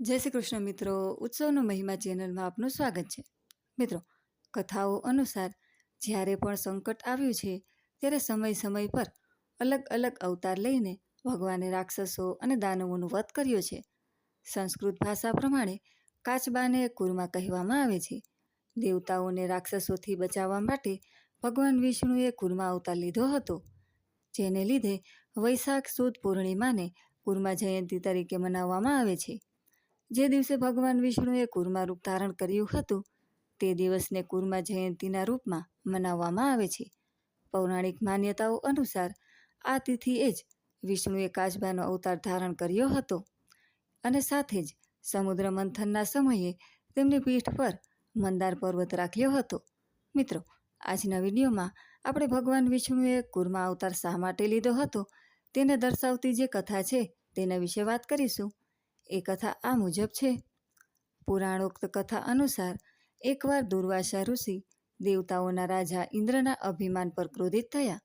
જય શ્રી કૃષ્ણ મિત્રો. ઉત્સવનો મહિમા ચેનલમાં આપનું સ્વાગત છે. મિત્રો, કથાઓ અનુસાર જ્યારે પણ સંકટ આવ્યું છે, ત્યારે સમય સમય પર અલગ અલગ અવતાર લઈને ભગવાને રાક્ષસો અને દાનવોનું વધ કર્યો છે. સંસ્કૃત ભાષા પ્રમાણે કાચબાને કુરમા કહેવામાં આવે છે. દેવતાઓને રાક્ષસોથી બચાવવા માટે ભગવાન વિષ્ણુએ કુરમા અવતાર લીધો હતો. જેને લીધે વૈશાખ સુદ પૂર્ણિમાને કુરમા જયંતિ તરીકે મનાવવામાં આવે છે. જે દિવસે ભગવાન વિષ્ણુએ કુર્મા રૂપ ધારણ કર્યું હતું, તે દિવસને કુરમા જયંતિના રૂપમાં મનાવવામાં આવે છે. પૌરાણિક માન્યતાઓ અનુસાર આ તિથિએ જ વિષ્ણુએ કાચબાનો અવતાર ધારણ કર્યો હતો અને સાથે જ સમુદ્ર મંથનના સમયે તેમની પીઠ પર મંદાર પર્વત રાખ્યો હતો. મિત્રો, આજના વિડીયોમાં આપણે ભગવાન વિષ્ણુએ કુરમા અવતાર શા માટે લીધો હતો, તેને દર્શાવતી જે કથા છે તેના વિશે વાત કરીશું. એ કથા આ મુજબ છે. પુરાણોક્ત કથા અનુસાર, એકવાર દુર્વાસા ઋષિ દેવતાઓના રાજા ઇન્દ્રના અભિમાન પર ક્રોધિત થયા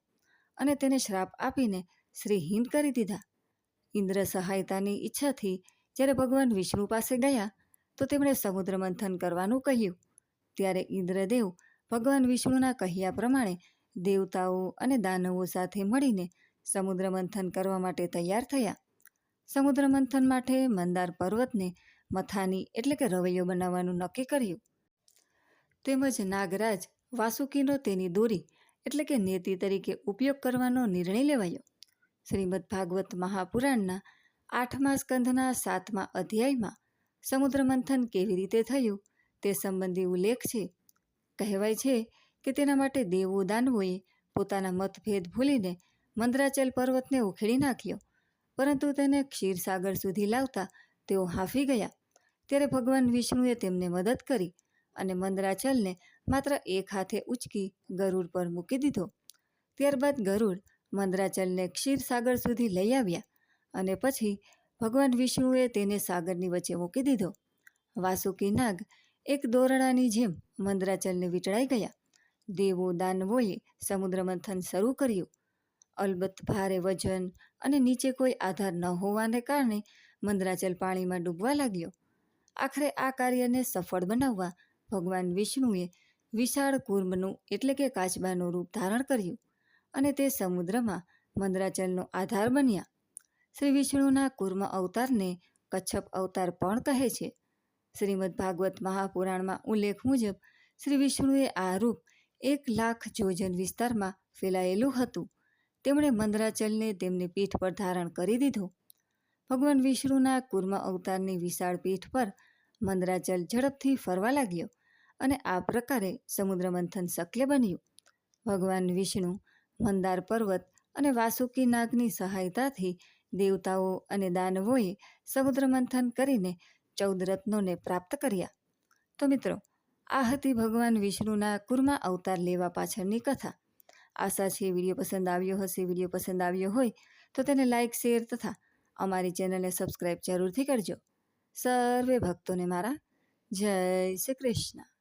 અને તેને શ્રાપ આપીને શ્રીહીન કરી દીધા. ઇન્દ્ર સહાયતાની ઈચ્છાથી જ્યારે ભગવાન વિષ્ણુ પાસે ગયા, તો તેમણે સમુદ્ર મંથન કરવાનું કહ્યું. ત્યારે ઇન્દ્રદેવ ભગવાન વિષ્ણુના કહ્યા પ્રમાણે દેવતાઓ અને દાનવો સાથે મળીને સમુદ્ર મંથન કરવા માટે તૈયાર થયા. સમુદ્ર મંથન માટે મંદાર પર્વતને મથાની એટલે કે રવૈયો બનાવવાનું નક્કી કર્યું. તેમજ નાગરાજ વાસુકીનો તેની દોરી એટલે કે નેતિ તરીકે ઉપયોગ કરવાનો નિર્ણય લેવાયો. શ્રીમદ ભાગવત મહાપુરાણના આઠમા સ્કંધના સાતમા અધ્યાયમાં સમુદ્ર મંથન કેવી રીતે થયું તે સંબંધી ઉલ્લેખ છે. કહેવાય છે કે તેના માટે દેવો દાનવોએ પોતાના મતભેદ ભૂલીને મંદરાચલ પર્વતને ઉખેડી નાખ્યો. પરંતુ તેને ક્ષીરસાગર સુધી લાવતા તેઓ હાંફી ગયા. ત્યારે ભગવાન વિષ્ણુએ તેમને મદદ કરી અને મંદરાચલને માત્ર એક હાથે ઉચકી ગરુડ પર મૂકી દીધો. ત્યારબાદ ગરુડ મંદરાચલને ક્ષીરસાગર સુધી લઈ આવ્યા અને પછી ભગવાન વિષ્ણુએ તેને સાગરની વચ્ચે મૂકી દીધો. વાસુકી નાગ એક દોરડાની જેમ મંદરાચલને વીંટળાઈ ગયા. દેવો દાનવોએ સમુદ્ર મંથન શરૂ કર્યું. અલબત્ત ભારે વજન અને નીચે કોઈ આધાર ન હોવાને કારણે મંદરાચલ પાણીમાં ડૂબવા લાગ્યો. આખરે આ કાર્યને સફળ બનાવવા ભગવાન વિષ્ણુએ વિશાળ કુર્મનું એટલે કે કાચબાનું રૂપ ધારણ કર્યું અને તે સમુદ્રમાં મંદરાચલનો આધાર બન્યા. શ્રી વિષ્ણુના કુર્મ અવતારને કચ્છપ અવતાર પણ કહે છે. શ્રીમદ ભાગવત મહાપુરાણમાં ઉલ્લેખ મુજબ શ્રી વિષ્ણુએ આ રૂપ એક લાખ જોજન વિસ્તારમાં ફેલાયેલું હતું. તેમણે મંદરાચલને તેમની પીઠ પર ધારણ કરી દીધું. ભગવાન વિષ્ણુના કુર્મ અવતારની વિશાળ પીઠ પર મંદરાચલ ઝડપથી ફરવા લાગ્યો અને આ પ્રકારે સમુદ્ર મંથન શક્ય બન્યું. ભગવાન વિષ્ણુ, મંદાર પર્વત અને વાસુકી નાગની સહાયતાથી દેવતાઓ અને દાનવોએ સમુદ્ર મંથન કરીને ચૌદ રત્નોને પ્રાપ્ત કર્યા. તો મિત્રો, આ હતી ભગવાન વિષ્ણુના કુર્મા અવતાર લેવા પાછળની કથા. આશા છે, વીડિયો પસંદ આવ્યો હશે, વીડિયો પસંદ આવ્યો હોય, તો તેને લાઇક શેર તથા અમારી ચેનલને સબસ્ક્રાઈબ જરૂરથી કરજો. સર્વે ભક્તોને મારા જય શ્રી કૃષ્ણ.